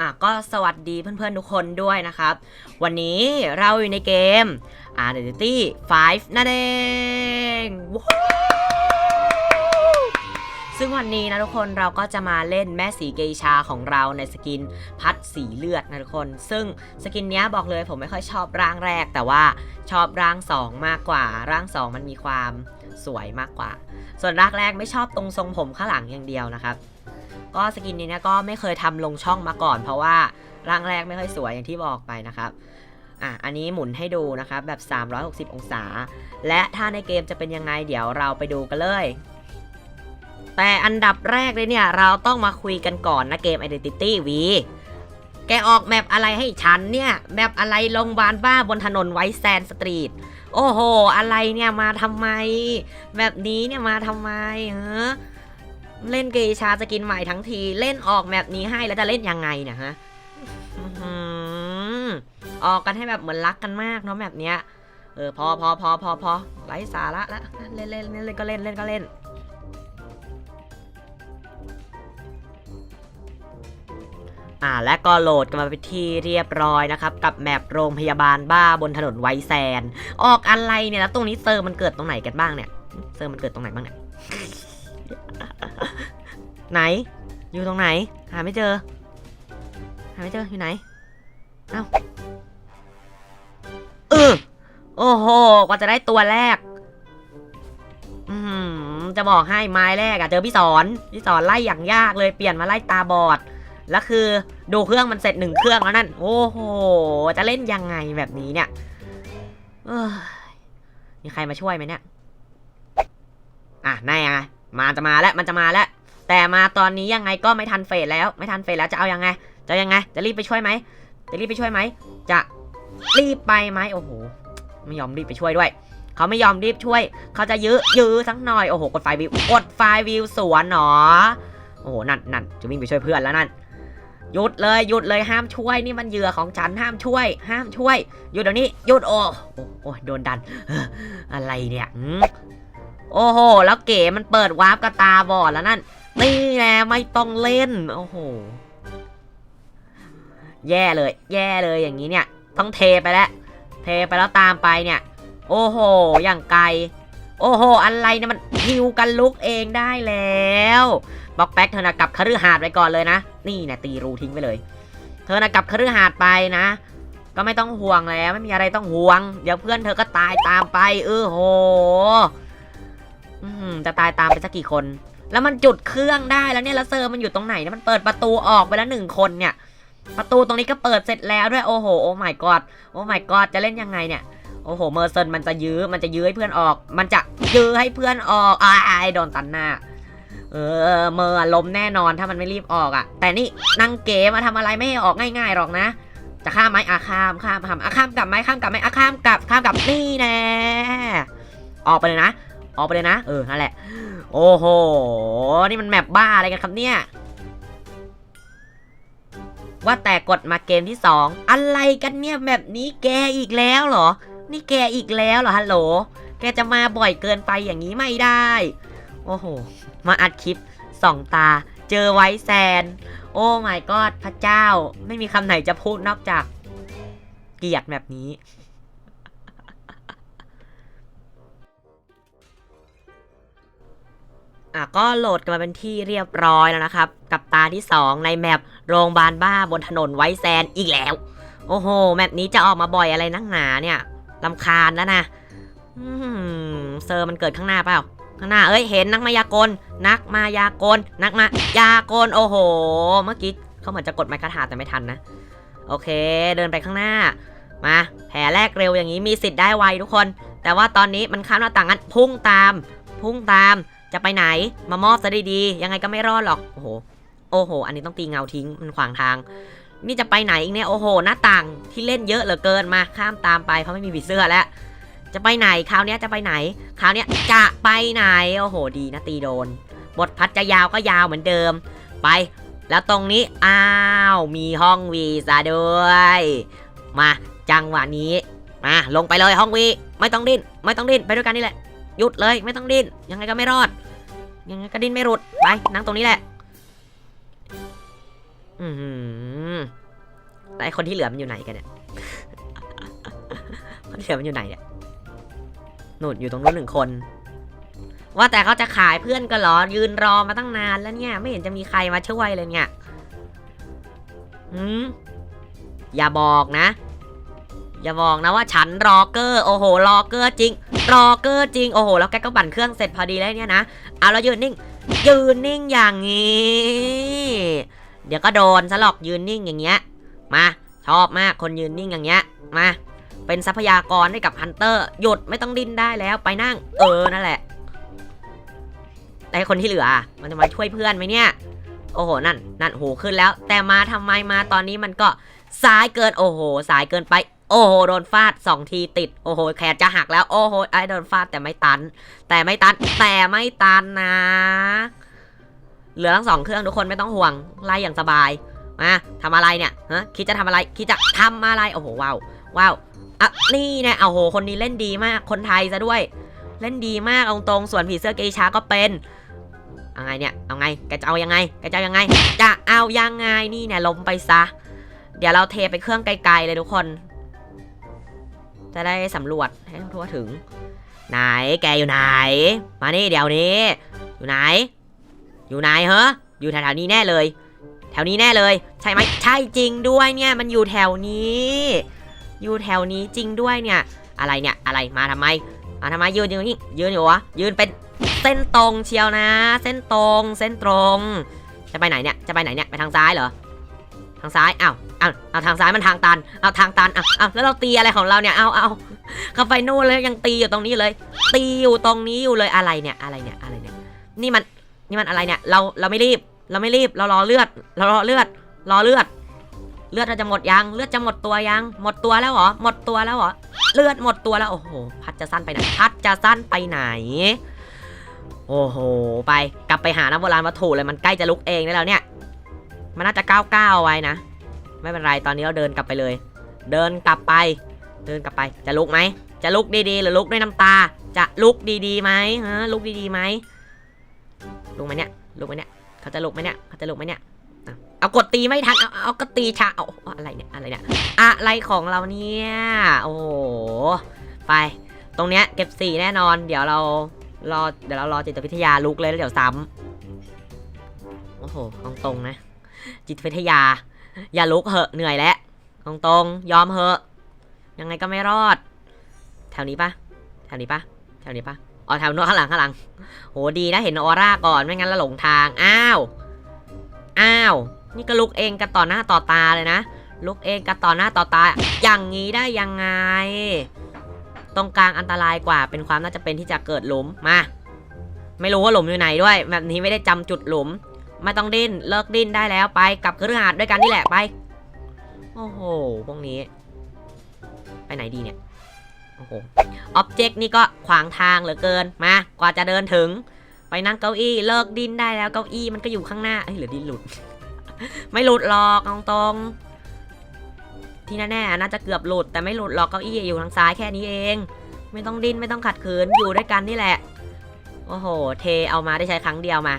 อะก็สวัสดีเพื่อนๆทุกคนด้วยนะครับ วันนี้เราอยู่ในเกม Identity 5 นั่นเองซึ่งวันนี้นะทุกคนเราก็จะมาเล่นแม่สีเกชาของเราในสกินพัดสีเลือดนะทุกคน ซึ่งสกินนี้บอกเลยผมไม่ค่อยชอบร่างแรก แต่ว่าชอบร่าง 2 มากกว่า ร่าง 2 มันมีความสวยมากกว่า ส่วนร่างแรกไม่ชอบตรงทรงผมข้างหลังอย่างเดียวนะครับ ก็สกินนี้เนี่ยก็ไม่เคยทำลงช่องมาก่อน เพราะว่าร่างแรกไม่ค่อยสวยอย่างที่บอกไปนะครับอะอันนี้หมุนให้ดูนะครับแบบ 360 องศา และถ้าในเกมจะเป็นยังไงเดี๋ยวเราไปดูกันเลย แต่อันดับแรกเลยเนี่ย เราต้องมาคุยกันก่อนนะเกม Identity V แกออกแมปอะไรให้ฉันเนี่ย แมปอะไรโรงพยาบาลบ้าบนถนนไวท์แซนสตรีท โอ้โห อะไรเนี่ยมาทำไม แบบนี้เนี่ยมาทำไมเออ เล่นเกชาจะกินใหม่ทั้งที เล่นออกแบบนี้ให้แล้วจะเล่นยังไงเนี่ยฮะออกกันให้แบบเหมือนรักกันมากเนาะแบบเนี้ย เออพอพอพอพอพอไร้สาระละเล่นเล่นเล่นเล่นก็เล่นเล่นก็เล่นอ่าและก็โหลดกันมาเป็นที่เรียบร้อยนะครับ กับแมปโรงพยาบาลบ้าบนถนนไวแซน ออกอะไรเนี่ยแล้วตรงนี้เซอร์มันเกิดตรงไหนกันบ้างเนี่ย เซอร์มันเกิดตรงไหนบ้างเนี่ย ไหน อยู่ตรงไหน หาไม่เจอ หาไม่เจออยู่ไหน เอ้า เออ โอ้โห กว่าจะได้ตัวแรก อืมจะบอกให้ไม้แรกอะเจอพี่สอน พี่สอนไล่อย่างยากเลย เปลี่ยนมาไล่ตาบอด แล้วคือดูเครื่องมันเสร็จหนึ่งเครื่องแล้วนั่น โอ้โห จะเล่นยังไงแบบนี้เนี่ย เอ้ยมีใครมาช่วยไหมเนี่ย อะแน่ไงมาจะมาแล้ว มันจะมาแล้ว แต่มาตอนนี้ยังไงก็ไม่ทันเฟสแล้ว ไม่ทันเฟสแล้วจะเอายังไง จะยังไง จะรีบไปช่วยไหมจะรีบไปช่วยไหม จะรีบไปไหมโอ้โห ไม่ยอมรีบไปช่วยด้วย เขาไม่ยอมรีบช่วย เขาจะยื้อ ยื้อสักหน่อย โอ้โห กดไฟวิว กดไฟวิวสวนหนอ โอ้โห นั่นนั่นจะวิ่งไปช่วยเพื่อนแล้วนั่น หยุดเลย หยุดเลย ห้ามช่วย นี่มันเหยื่อของฉัน ห้ามช่วย ห้ามช่วย หยุดเดี๋ยวนี้ หยุดโอ้โอ้โดนดัน อะไรเนี่ย โอ้โห แล้วเก๋มันเปิดวาร์ปกระตาบอดแล้วนั่น นี่แน่ไม่ต้องเล่น โอ้โห แย่เลย แย่เลยอย่างนี้เนี่ย ต้องเทไปแล้ว เทไปแล้วตามไปเนี่ย โอ้โห อย่างไกล โอ้โห อะไรเนี่ยมันฮิวกันลุกเองได้แล้วบล็อกแป๊กเธอนะกลับคฤหาสน์ไปก่อนเลยนะ นี่นะตีรูทิ้งไปเลย เธอนะกลับคฤหาสน์ไปนะ ก็ไม่ต้องห่วงแล้วไม่มีอะไรต้องห่วง เดี๋ยวเพื่อนเธอก็ตายตามไป เออโหจะตายตามไปสักกี่คน แล้วมันจุดเครื่องได้แล้วเนี่ยแล้วเซอร์มันอยู่ตรงไหนเนี่ยมันเปิดประตูออกไปแล้วหนึ่งคนเนี่ย ประตูตรงนี้ก็เปิดเสร็จแล้วด้วยโอ้โหโอ้ my god โอ้ my god จะเล่นยังไงเนี่ยโอ้โหเมอร์เซนมันจะยื้อมันจะยื้อให้เพื่อนออก มันจะยื้อให้เพื่อนออกอ้ายโดนตันหน้าเออเมอร์ล้มแน่นอนถ้ามันไม่รีบออกอะ่ะ แต่นี่นางเก๋มาทำอะไรไม่ให้ออกง่ายๆหรอกนะ จะข้ามไหมอะข้ามข้ามข้ามอะข้ามกลับไหมข้ามกลับไหมอะข้ามกลับข้ามกลับนี่แน่ออกไปเลยนะ ออกไปเลยนะ เออ นั่นแหละ โอ้โห นี่มันแมปบ้าอะไรกันครับเนี่ย ว่าแต่กดมาเกมที่สองอะไรกันเนี่ยแบบนี้แกอีกแล้วเหรอ นี่แกอีกแล้วเหรอฮัลโหล แกจะมาบ่อยเกินไปอย่างนี้ไม่ได้ โอ้โห มาอัดคลิปสองตา เจอไว้แซน โอ้ my god พระเจ้า ไม่มีคำไหนจะพูดนอกจากเกลียดแบบนี้ อะก็โหลดกันมาเป็นที่เรียบร้อยแล้วนะครับ กับตาที่ 2 ในแมปโรงพยาบาลบ้าบนถนนไวแซนอีกแล้ว โอ้โห แมปนี้จะออกมาบ่อยอะไรนักหนาเนี่ยลำคาญแล้วนะเซอร์มันเกิดข้างหน้าเปล่า ข้างหน้าเอ้ยเห็นนักมายากล นักมายากล นักมายากลโอ้โห เมื่อกี้เขาเหมือนจะกดไม้คาถาแต่ไม่ทันนะ โอเค เดินไปข้างหน้ามาแผลแรกเร็วอย่างนี้มีสิทธิ์ได้ไวทุกคน แต่ว่าตอนนี้มันข้ามหน้าต่างกันพุ่งตาม พุ่งตาม จะไปไหน มามอบซะดีๆ ยังไงก็ไม่รอดหรอก โอ้โห โอ้โห อันนี้ต้องตีเงาทิ้ง มันขวางทาง นี่จะไปไหนอีกเนี่ย โอ้โห หน้าต่างที่เล่นเยอะเหลือเกิน มา ข้ามตามไป เพราะไม่มีผีเสื้อแล้ว จะไปไหน คราวนี้จะไปไหน คราวนี้จะไปไหน โอ้โห ดีนะตีโดน บทพัดจะยาวก็ยาวเหมือนเดิม ไป แล้วตรงนี้ อ้าว มีห้องวีซะด้วย มา จังหวะนี้ มา ลงไปเลยห้องวี ไม่ต้องดิ้น ไม่ต้องดิ้น ไปด้วยกันนี่แหละหยุดเลยไม่ต้องดิ้นยังไงก็ไม่รอด ยังไงก็ดิ้นไม่หลุด ไป นั่งตรงนี้แหละ อือหือไอ้คนที่เหลือมันอยู่ไหนกันเนี่ย คนที่เหลือมันอยู่ไหนเนี่ยหนู่นอยู่ตรงนู้นหนึ่งคน ว่าแต่เขาจะขายเพื่อนก็เหรอ ยืนรอมาตั้งนานแล้วเนี่ย ไม่เห็นจะมีใครมาช่วยเลยเนี่ยหืมอย่าบอกนะ อย่าบอกนะว่าฉันรอเกอร์โอ้โหรอเกอร์จริง รอเกอร์จริงโอ้โหแล้วแกก็บั่นเครื่องเสร็จพอดีแล้วเนี่ยนะเอาแล้วยืนนิ่ง ยืนนิ่งอย่างนี้ เดี๋ยวก็โดนซะหรอกยืนนิ่งอย่างเงี้ยมาชอบมากคนยืนนิ่งอย่างเงี้ยมาเป็นทรัพยากรให้กับฮันเตอร์หยุดไม่ต้องดิ้นได้แล้วไปนั่ง เออนั่นแหละแต่คนที่เหลืออะมันจะมาช่วยเพื่อนไหมเนี่ย โอ้โหนั่นนั่นโหขึ้นแล้ว แต่มาทำไมมาตอนนี้มันก็สายเกินโอ้โห สายเกินไป โอ้โหโดนฟาดสองทีติด โอ้โหแขนจะหักแล้ว โอ้โหไอ้โดนฟาดแต่ไม่ตัน แต่ไม่ตันแต่ไม่ตันนะ เหลือทั้งสองเครื่องทุกคนไม่ต้องห่วงไล่อย่างสบายมาทำอะไรเนี่ยฮะคิดจะทำอะไรคิดจะทำอะไรโอ้โหว้าวว้าวอะนี่นะโอ้โหคนนี้เล่นดีมากคนไทยซะด้วย เล่นดีมากเอาตรงส่วนผีเสื้อเกชาก็เป็นเอาไงเนี่ยเอาไงแกจะเอายังไงแกจะเอายังไง จะเอายังไงนี่เนี่ยล้มไปซะ เดี๋ยวเราเทไปเครื่องไกลๆเลยทุกคน จะได้สำรวจให้ทั่วถึง ไหนแกอยู่ไหน มานี่เดี๋ยวนี้ อยู่ไหน อยู่ไหนเหรออยู่แถวๆนี้แน่เลย แถวนี้แน่เลย ใช่ไหมใช่จริงด้วยเนี่ยมันอยู่แถวนี้ อยู่แถวนี้จริงด้วยเนี่ย อะไรเนี่ยอะไรมาทำไมมาทำไมยืนอยู่นี่ยืนอยู่วะยืนเป็นเส้นตรงเชียวนะ เส้นตรงเส้นตรง จะไปไหนเนี่ยจะไปไหนเนี่ยไปทางซ้ายเหรอางซ้ายอ้าวอ้าวเอาทางซ้ายมันทางตันเอาทางตันอ้าวอ้าวแล้วเราตีอะไรของเราเนี่ยเอาเอาเข้าไปนู่นเลยยังตีอยู่ตรงนี้เลย ตีอยู่ตรงนี้อยู่เลยอะไรเนี่ยอะไรเนี่ยอะไรเนี่ย นี่มันนี่มันอะไรเนี่ย เราเราไม่รีบ เราไม่รีบเรารอเลือด เรารอเลือด รอเลือด เลือดเราจะหมดยังเลือดจะหมดตัวยัง หมดตัวแล้วเหรอหมดตัวแล้วเหรอเลือดหมดตัวแล้วโอ้โหพัดจะสั้นไปไหนพัดจะสั้นไปไหนโอ้โห ไปกลับไปหาน้ำโบราณวัตถุเลยมันใกล้จะลุกเองได้แล้วเนี่ย มันน่าจะก้าวก้าวไว้นะ ไม่เป็นไรตอนนี้เราเดินกลับไปเลย เดินกลับไป เดินกลับไปจะลุกไหม จะลุกดีๆ หรือลุกด้วยน้ำตา จะลุกดีๆไหมฮะลุกดีๆไหมลุกไหมเนี่ยลุกไหมเนี่ยเขาจะลุกไหมเนี่ยเขาจะลุกไหมเนี่ยเอากดตีไม่ทันเอาเอาก็ตีชาเอาออะไรเนี่ยอะไรเนี่ยอะไรของเราเนี่ยโอ้โหไป ตรงเนี้ยเก็บสี่แน่นอน เดี๋ยวเรารอเดี๋ยวเรารอจิตวิทยาลุกเลยแล้วเดี๋ยวซ้ำโอ้โหตรงๆนะ จิตวิทยา อย่าลุกเหอะเหนื่อยแล้วตรงตรงๆ ยอมเหอะ ยังไงก็ไม่รอด แถวนี้ปะแถวนี้ปะแถวนี้ปะอ๋อแถวโน้นข้างหลังข้างหลัง โหดีนะเห็นออร่าก่อนไม่งั้นเราหลงทาง อ้าว อ้าว นี่ก็ลุกเองกันต่อหน้าต่อตาเลยนะ ลุกเองกันต่อหน้าต่อตา อย่างนี้ได้ยังไง ตรงกลางอันตรายกว่า เป็นความน่าจะเป็นที่จะเกิดหลุม มา ไม่รู้ว่าหลุมอยู่ไหนด้วย แบบนี้ไม่ได้จำจุดหลุม ไม่ต้องดิ้น เลิกดิ้นได้แล้วไปกลับเครือหาดด้วยกันนี่แหละไป โอ้โห พวกนี้ ไปไหนดีเนี่ย โอ้โหอ็อบเจกต์นี่ก็ขวางทางเหลือเกิน มา กว่าจะเดินถึง ไปนั่งเก้าอี้ เลิกดิ้นได้แล้วเก้าอี้มันก็อยู่ข้างหน้า เอ้ยหรือดิ้นหลุด ไม่หลุดหรอกตรงๆที่แน่ๆน่าจะเกือบหลุด แต่ไม่หลุดหรอกเก้าอี้อยู่ทางซ้ายแค่นี้เอง ไม่ต้องดิ้นไม่ต้องขัดขืนอยู่ด้วยกันนี่แหละ โอ้โห เทเอามาได้ใช้ครั้งเดียวมา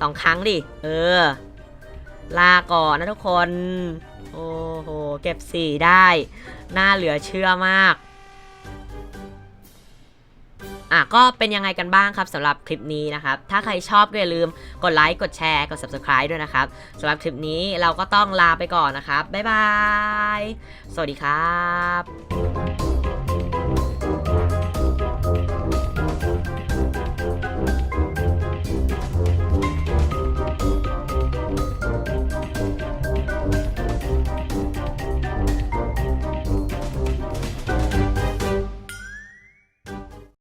สองครั้งดิ เออ ลาก่อนนะทุกคน โอ้โห เก็บสี่ได้ น่าเหลือเชื่อมาก อะ ก็เป็นยังไงกันบ้างครับสำหรับคลิปนี้นะครับ ถ้าใครชอบก็อย่าลืมกดไลค์ กดแชร์ กด subscribe ด้วยนะครับสำหรับคลิปนี้เราก็ต้องลาไปก่อนนะครับ บ๊ายบาย สวัสดีครับ